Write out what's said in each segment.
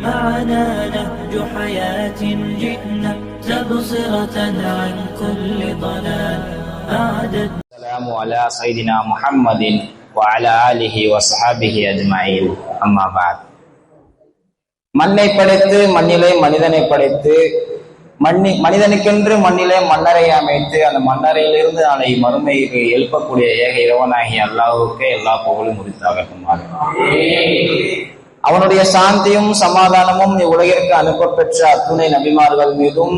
معنا نهج حياة جئنا تبصرة عن كل ضلال أعدد السلام على سيدنا محمد وعلى آله وصحابه أجمعين أما بعد மண்ணை படைத்து மண்ணிலே மனிதனை படைத்து மண்ணி மனிதனுக்கென்று மண்ணிலே மன்னரை அமைத்து அந்த மன்னரையிலிருந்து நாளை மறுமைக்கு எழுப்பக்கூடிய ஏக இறைவனாகிய அல்லாஹ்வுக்கே எல்லா புகழும் உரித்தாகட்டுமாக அவனுடைய சாந்தியும் சமாதானமும் இவ்வுலகிற்கு அனுப்பப்பெற்ற அத்துணை நபிமார்கள் மீதும்.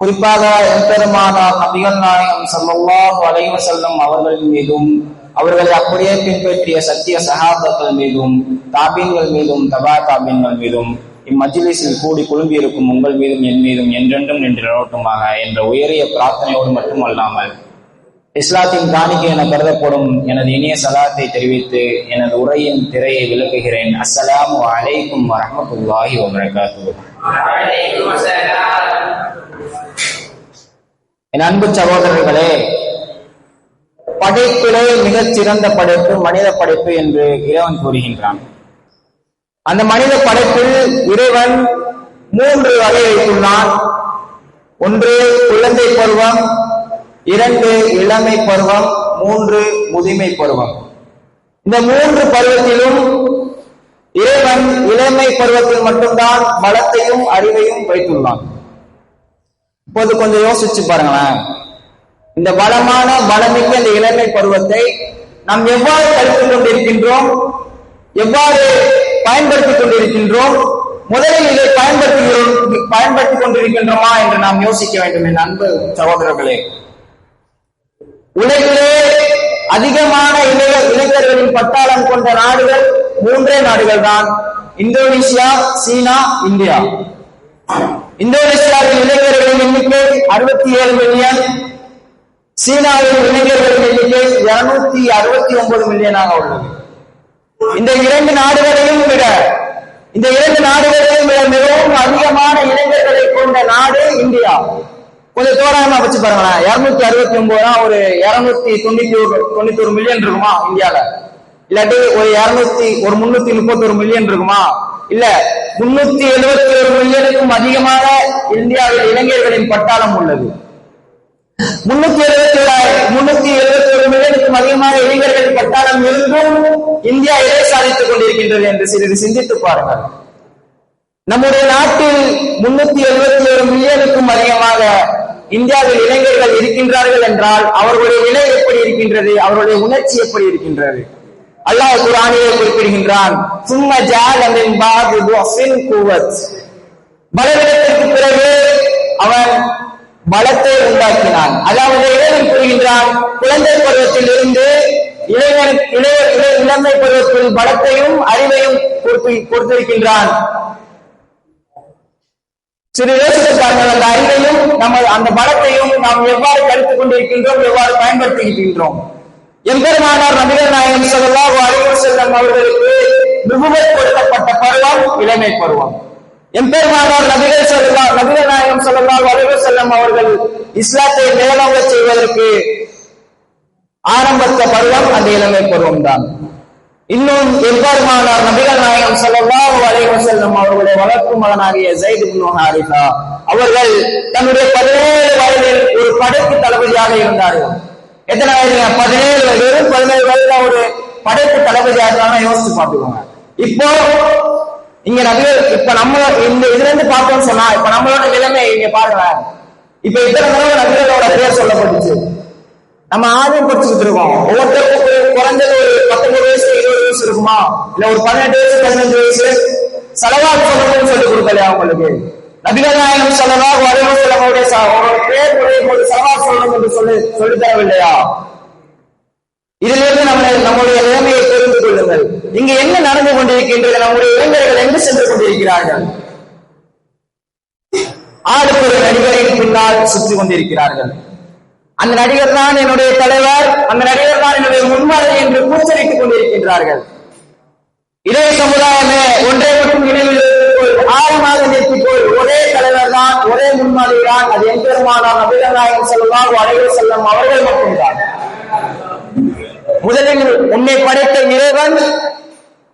குறிப்பாக எம்பெருமானார் நபிகள் நாயகம் ஸல்லல்லாஹு அலைவ செல்லும் அவர்கள் மீதும் அவர்களை அப்படியே பின்பற்றிய சத்திய சகாபாக்கள் மீதும் தாபீன்கள் மீதும் தபா தாபீன்கள் மீதும் இம்மஜ்லிஸில் கூடி குழும்பியிருக்கும் உங்கள் மீதும் என் மீதும் என்றென்றும் நின்று நிலவட்டுமாக என்ற உயரிய பிரார்த்தனையோடு மட்டுமல்லாமல் இஸ்லாத்தின் காணிக்கை என கருதப்படும் எனது இனிய சலாத்தை தெரிவித்து எனது உரையின் திரையை விளக்குகிறேன். அஸ்ஸலாமு அலைக்கும் வரமத்துல்லாஹி வபரகாத்துஹு. என் அன்பு சகோதரர்களே படைப்பிலே மிகச் சிறந்த படைப்பு மனித படைப்பு என்று இறைவன் கூறுகின்றான். அந்த மனித படைப்பில் இறைவன் மூன்று வகை வைத்துள்ளான் ஒன்று குழந்தை பருவம் இரண்டு இளமை பருவம் மூன்று முதுமை பருவம். இந்த மூன்று பருவத்திலும் இறைவன் இளமை பருவத்தில் மட்டும்தான் பலத்தையும் அறிவையும் வைத்துள்ளான். இப்போது கொஞ்சம் யோசிச்சு பாருங்களேன். இந்த பலமான பலமிக்க இந்த இளமை பருவத்தை நாம் எவ்வாறு கருத்தில் கொண்டிருக்கின்றோம்? எவ்வாறு பயன்படுத்திக் கொண்டிருக்கின்றோம்? முதலில் இதை பயன்படுத்துகிறோம் பயன்படுத்திக் கொண்டிருக்கின்றோமா என்று நாம் யோசிக்க வேண்டும் என் அன்பு சகோதரர்களே. உலகிலே அதிகமான இளைய இளைஞர்களின் பட்டாளம் கொண்ட நாடுகள் மூன்றே நாடுகள் தான் இந்தோனேசியா சீனா இந்தியா. இந்தோனேஷியாவின் இளைஞர்களின் எண்ணிக்கை அறுபத்தி ஏழு மில்லியன். சீனாவின் இளைஞர்களின் எண்ணிக்கை இருநூத்தி அறுபத்தி ஒன்பது மில்லியனாக உள்ளது. இந்த இரண்டு நாடுகளையும் விட இந்த இரண்டு நாடுகளையும் விட மிகவும் அதிகமான இளைஞர்களை கொண்ட நாடு இந்தியா. கொஞ்சம் தோராயமா வச்சு பாருங்களேன். இருநூத்தி அறுபத்தி ஒன்பதுனா ஒரு இருநூத்தி தொண்ணூத்தி ஒரு தொண்ணூத்தி ஒரு மில்லியன் இருக்குமா இந்தியால? இல்லாட்டி ஒரு இருநூத்தி ஒரு முன்னூத்தி முப்பத்தி ஒரு மில்லியன் இருக்குமா? இல்ல முன்னூத்தி எழுபத்தி ஒரு மில்லியனுக்கும் அதிகமான இந்தியாவில் இளைஞர்களின் பட்டாளம் உள்ளது. முன்னூத்தி எழுபத்தி முன்னூத்தி எழுபத்தி ஒரு மில்லியனுக்கும் அதிகமான இளைஞர்களின் பட்டாளம் இருந்தும் இந்தியா எதை சாதித்துக் கொண்டிருக்கின்றது என்று சிறிது சிந்தித்து பாருங்கள். நம்முடைய நாட்டில் முன்னூத்தி எழுபத்தி ஒரு மில்லியனுக்கும் அதிகமாக இந்தியாவில் இளைஞர்கள் இருக்கின்றார்கள் என்றால் அவர்களுடைய நிலை எப்படி இருக்கின்றது? அவருடைய உணர்ச்சி எப்படி இருக்கின்றது? அல்லாஹ் குரானிலே குறிப்பிடுகின்றான் சும்ம ஜாலமின் பாது கூவத். பலவீனத்திற்கு பிறகு அவன் பலத்தை உண்டாக்கினான். அதாவது இளைஞன் கூறுகின்றான்? குழந்தை பருவத்தில் இருந்து இளைஞன் இளைய இள- இளமை பருவத்தில் பலத்தையும் அறிவையும் கொடுத்து கொடுத்திருக்கின்றான். சிறு யோசித்து அந்த அறிவையும் நம்ம அந்த பலத்தையும் நாம் எவ்வாறு கழித்துக் கொண்டிருக்கின்றோம் எவ்வாறு பயன்படுத்தியிருக்கின்றோம். எம்பெருமானார் நபிகள் நாயகம் ஸல்லல்லாஹு அறிவு செல்லும் அவர்களுக்கு நுபுவத் கொடுக்கப்பட்ட பருவம் இளமை பருவம். எம்பெருமானார் நபிகள் செல்லா நபிகள் நாயகம் ஸல்லல்லாஹு அறிவு செல்லும் அவர்கள் இஸ்லாத்தை மேலோங்க செய்வதற்கு ஆரம்பித்த பருவம் அந்த இளமை பருவம் தான் இன்னும் எம்பெருமானார் நபிகள் நாயகம் ஸல்லல்லாஹு அலைஹி வஸல்லம் அவர்களுடைய வளர்ப்பு மகனாகிய ஜெயித் இப்னு ஹாரிஸா அவர்கள் தன்னுடைய பதினேழு வயதில் ஒரு படைக்கு தளபதியாக இருந்தார்கள். எத்தனை வயதுங்க பதினேழு வயது வெறும் பதினேழு வயதுல ஒரு படைக்கு தளபதியாக இருந்தாங்கன்னா யோசிச்சு பார்த்துக்கோங்க. இப்போ இங்க நபிகள் இப்ப நம்ம இந்த இதுல இருந்து பார்த்தோம்னு சொன்னா இப்ப நம்மளோட நிலைமை இங்க பாருங்களேன். இப்ப இத்தனை தடவை நபிகளோட பேர் சொல்லப்பட்டுச்சு. நம்ம ஆர்வம் படிச்சுக்கிட்டு இருக்கோம். ஒவ்வொருத்தருக்கும் இல்ல ஒரு பதினெட்டு வயசு பதினஞ்சு வயசு செலவாக சொல்லணும்னு சொல்லி கொடுக்கலையா உங்களுக்கு? நபிகநாயகம் செலவா வரவு செலவுடைய பேர் செலவா சொல்லணும் என்று சொல்லி சொல்லி தரவில்லையா? இதிலிருந்து நம்ம நம்முடைய நிலைமையை தெரிந்து கொள்ளுங்கள். இங்கு என்ன நடந்து கொண்டிருக்கின்றது? நம்முடைய இளைஞர்கள் எங்கு சென்று கொண்டிருக்கிறார்கள்? ஆளுக்கு ஒரு நடிகரின் பின்னால் சுற்றி கொண்டிருக்கிறார்கள். அந்த நடிகர் தான் என்னுடைய தலைவர் அந்த நடிகர் தான் என்னுடைய முன்மாதிரி என்று கூச்சரித்துக் கொண்டிருக்கின்றார்கள். இதே சமுதாயமே ஒன்றே மட்டும் நினைவில் வைத்துக்கொள், ஆழமாக நிறுத்திக்கொள். ஒரே தலைவர் தான் ஒரே முன்மாதிரி தான் அது எம்பெருமானார் நபிகள் நாயகம் செல்வார் அலைவர் செல்லம் அவர்கள் மட்டும்தான். முதலில் உன்னை படைத்த இறைவன்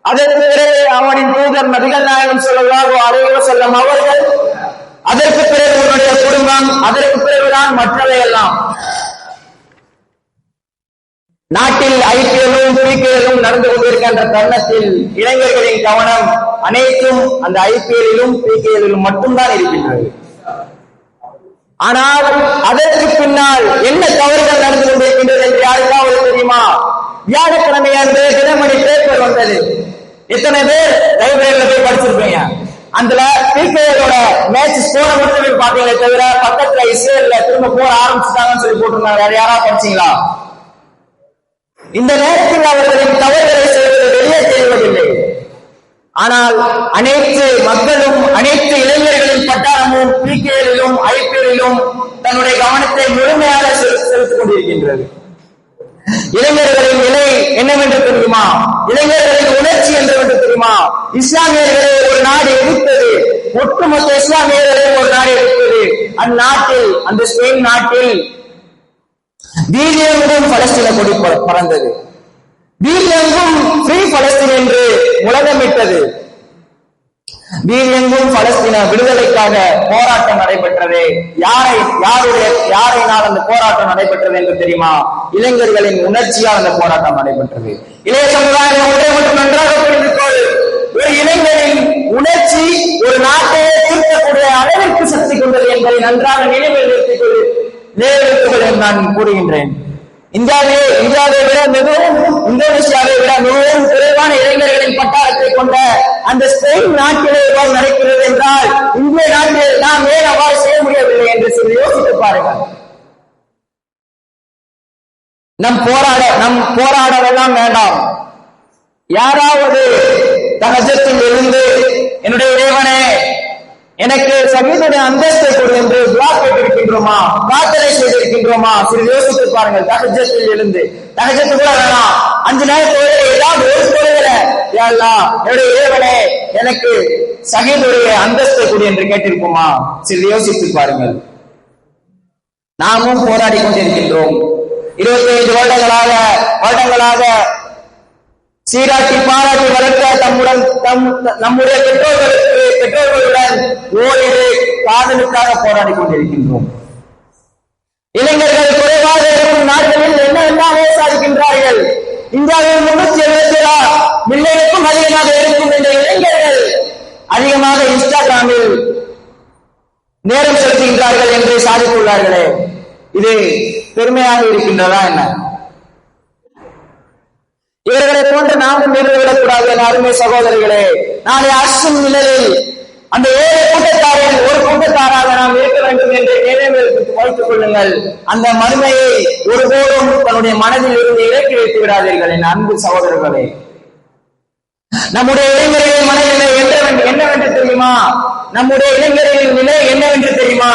அதற்கு பிறகு அவனின் தூதர் நபிகள் நாயகம் செல்வார் அலைவ செல்லும் அவர்கள் அதற்கு பிறகு உன்னுடைய குடும்பம் அதற்கு பிறகுதான் மற்றவை எல்லாம் நாட்டில் ஐபிஎல்லும் பிகேலும் நடந்து கொண்டிருக்கின்ற தருணத்தில் இளைஞர்களின் கவனம் அனைத்தும் அந்த ஐபிஎல்லிலும் பிகேலிலும் மட்டும்தான் இருக்கின்றது. ஆனால் அதற்கு பின்னால் என்ன தவறுகள் நடந்து கொண்டிருக்கின்றது என்று யாருக்காவது தெரியுமா? வியாழக்கிழமை அன்று தினமணி பேப்பர் வந்தது. எத்தனை பேர் லைப்ரரியில போய் படிச்சிருப்பீங்க? அதுல பிகேயோட மேட்ச் ஸ்கோரை மட்டும் போய் பாத்தீங்களே தவிர பக்கத்துல இஸ்ரேல்ல திரும்ப போற ஆரம்பிச்சுட்டாங்கன்னு சொல்லி போட்டிருந்தாங்க. யாராவது படிச்சீங்களா? இந்த நேரத்தில் அவர்களின் தவறுகளை செய்வது வெளியே தெரிவதில்லை ஆனால் அனைத்து மக்களும் அனைத்து இளைஞர்களின் பட்டாளமும் பிகேலிலும் ஐபிஎல்லிலும் தன்னுடைய கவனத்தை முழுமையாக செலுத்திக் கொண்டிருக்கின்றது. இளைஞர்களின் நிலை என்னவென்று தெரியுமா? இளைஞர்களின் உணர்ச்சி என்னவென்று தெரியுமா? இஸ்லாமியர்களை ஒரு நாடு எதிர்த்தது. ஒட்டுமொத்த இஸ்லாமியர்களை ஒரு நாடு எதிர்த்தது. அந்நாட்டில் அந்த ஸ்பெயின் நாட்டில் வீரியெங்கும் பலஸ்தீன கொடி பறந்தது. வீரியெங்கும் ஃப்ரீ பலஸ்தீன் என்று முழக்கமிட்டது வீரியெங்கும் பலஸ்தீன விடுதலைக்காக போராட்டம் நடைபெற்றது. யாரை யாருடைய யாரையினால் அந்த போராட்டம் நடைபெற்றது என்று தெரியுமா? இளைஞர்களின் உணர்ச்சியால் அந்த போராட்டம் நடைபெற்றது. இளைய சமுதாயம் ஒன்றை மட்டும் நன்றாக புரிந்து கொள். ஒரு இளைஞரின் உணர்ச்சி ஒரு நாட்டையே திருத்தக்கூடிய அளவிற்கு சக்தி கொண்டது என்பதை நன்றாக நினைவில் நிறுத்திக் கொள். நினைவில் நான் கூறுகின்றேன். இந்தியாவே இந்தியாவை விட மிகவும் இந்தோனேசியாவை விட மிகவும் குறைவான இளைஞர்களின் பட்டாளத்தை கொண்ட அந்த ஸ்பெயின் நாட்டிலே இவ்வாறு நடக்கிறது என்றால் இந்திய நாட்டில் நாம் ஏன் அவ்வாறு செய்ய முடியவில்லை என்று சொல்லி யோசித்து பாருங்கள். நம் போராட நம் போராடவெல்லாம் வேண்டாம். யாராவது தகஜத்தில் இருந்து என்னுடைய இறைவனே எனக்கு சங்கீதனுடைய அந்தஸ்தை கொடு என்று துவா கேட்டிருக்கின்றோமா? பிரார்த்தனை செய்திருக்கின்றோமா? சிறிது யோசித்து பாருங்கள். தகஜத்தில் இருந்து தகஜத்து கூட வேணாம் அஞ்சு நேரத்தோட ஏதாவது ஒரு தொழில என்னுடைய இறைவனே எனக்கு சகீதுடைய அந்தஸ்தை கொடு என்று கேட்டிருப்போமா? சிறிது யோசித்து பாருங்கள். நாமும் போராடி கொண்டிருக்கின்றோம். இருபத்தி ஐந்து வருடங்களாக வருடங்களாக சீராட்டி பாராட்டி வளர்த்த தம்முடன் தம் நம்முடைய பெற்றோர்களுக்கு பெற்றோர்களுடன் ஓரிரு காதலுக்காக போராடி கொண்டிருக்கின்றோம். இளைஞர்கள் குறைவாக இருக்கும் நாட்களில் என்ன எல்லாமே சாதிக்கின்றார்கள்? இந்தியாவில் முன்னூத்தி எழுபத்தி மில்லியனுக்கும் அதிகமாக இருக்கும் இந்த இளைஞர்கள் அதிகமாக இன்ஸ்டாகிராமில் நேரம் செலுத்துகின்றார்கள் என்று சாதித்துள்ளார்களே. இது பெருமையாக இருக்கின்றதா என்ன? இவர்களை போன்று நாமும் நிறுவிடக்கூடாது என் அருமை சகோதரிகளே. நாளை அசும் நிலையில் அந்த ஏழு கூட்டத்தாரில் ஒரு கூட்டத்தாராக நாம் இருக்க வேண்டும் என்று நினைவில் வைத்துக் கொள்ளுங்கள். அந்த மறுமையை ஒருபோதும் தன்னுடைய மனதில் இருந்து இறக்கி வைத்து விடாதீர்கள் என் அன்பு சகோதரர்களே. நம்முடைய இளைஞர்களின் மனநிலை என்னவென்று என்னவென்று தெரியுமா? நம்முடைய இளைஞர்களின் நிலை என்னவென்று தெரியுமா?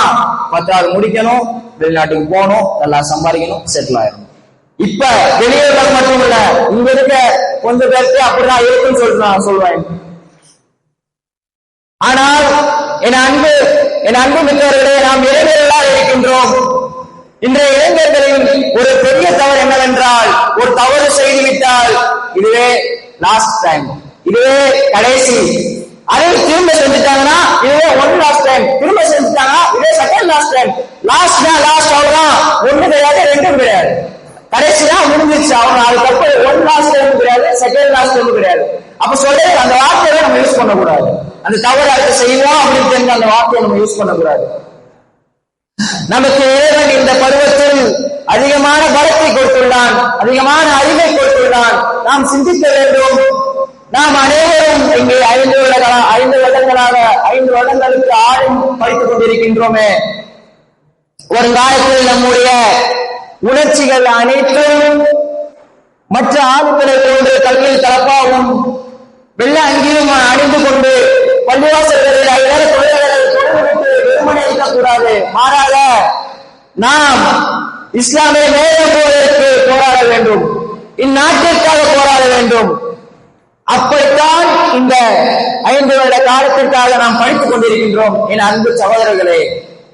பத்தாவது முடிக்கணும் வெளிநாட்டுக்கு போகணும் நல்லா சம்பாதிக்கணும் செட்டில் ஆயிடணும். இப்ப வெளியூர்கள் மட்டும் இல்ல இங்க இருக்க கொஞ்ச பேருக்கு அப்படிதான் இருக்குன்னு சொல்லிட்டு நான் சொல்வேன் ஆனால் என் அன்பு என் அன்பு மிக்கவர்களே நாம் இளைஞர்களாக இருக்கின்றோம். இன்றைய இளைஞர்களின் ஒரு பெரிய தவறு என்னவென்றால் ஒரு தவறு செய்து விட்டால் இதுவே லாஸ்ட் டைம் இதுவே கடைசி. அதை திரும்ப செஞ்சுட்டாங்கன்னா இதுவே ஒன் லாஸ்ட் டைம் திரும்ப செஞ்சுட்டாங்கன்னா இதே செகண்ட் லாஸ்ட் டைம் லாஸ்ட் தான் லாஸ்ட் அவ்வளவுதான். ஒண்ணு கிடையாது ரெண்டும் கிடையாது. கடைசி தான் முடிஞ்சிச்சு அவங்க அதுக்கப்புறம் ஒன் லாஸ்ட் டைம் கிடையாது செகண்ட் லாஸ்ட் டைம் கிடையாது அப்ப சொல்றது அந்த வார்த்தையை நம்ம யூஸ் பண்ணக்கூடாது. அந்த தவறு அதை செய்வோம் அப்படின்னு தெரிஞ்ச அந்த வார்த்தையை நம்ம யூஸ் பண்ணக்கூடாது. நமக்கு இறைவன் இந்த பருவத்தில் அதிகமான பலத்தை கொடுத்துள்ளான். அதிகமான அறிவை கொடுத்துள்ளான். நாம் சிந்திக்க வேண்டும். நாம் அனைவரும் இங்கே ஐந்து வருடங்களா ஐந்து வருடங்களாக ஐந்து வருடங்களுக்கு ஆளும் படித்துக் கொண்டிருக்கின்றோமே. ஒரு காலத்தில் நம்முடைய உணர்ச்சிகள் அனைத்தும் மற்ற ஆளுங்களை போன்று கல்வியில் கலப்பாகவும் வெள்ள அங்கியும் அணிந்து கொண்டு பள்ளிவாசல்களில் ஐநேர தொழிலாளர்கள் வெறுமனை இருக்கக்கூடாது. மாறாக நாம் இஸ்லாமிய இஸ்லாமை போவதற்கு போராட வேண்டும். இந்நாட்டிற்காக போராட வேண்டும். அப்படித்தான் இந்த ஐந்து வருட காலத்திற்காக நாம் படித்துக் கொண்டிருக்கின்றோம் என் அன்பு சகோதரர்களே.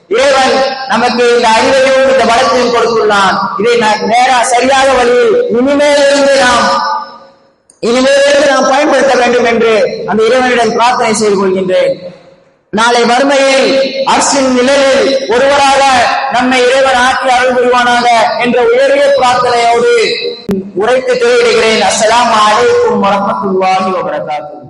இறைவன் நமக்கு இந்த அறிவையும் இந்த பலத்தையும் கொடுத்துள்ளான். இதை நான் நேரா சரியாக வழியில் இனிமேலிருந்து நாம் இனிமேலிருந்து நாம் பயன்படுத்த வேண்டும் என்று அந்த இறைவனிடம் பிரார்த்தனை செய்து கொள்கின்றேன். நாளை வறுமையில் அரசின் நிழலில் ஒருவராக நம்மை இறைவன் ஆற்றி அருள் புரிவானாக என்ற உயரிய பிரார்த்தனையோடு உரைத்து தெரிவிடுகிறேன் அஸ்லாம் அலைக்கும் வரஹ்மத்துல்லாஹி வபரகாத்துஹு.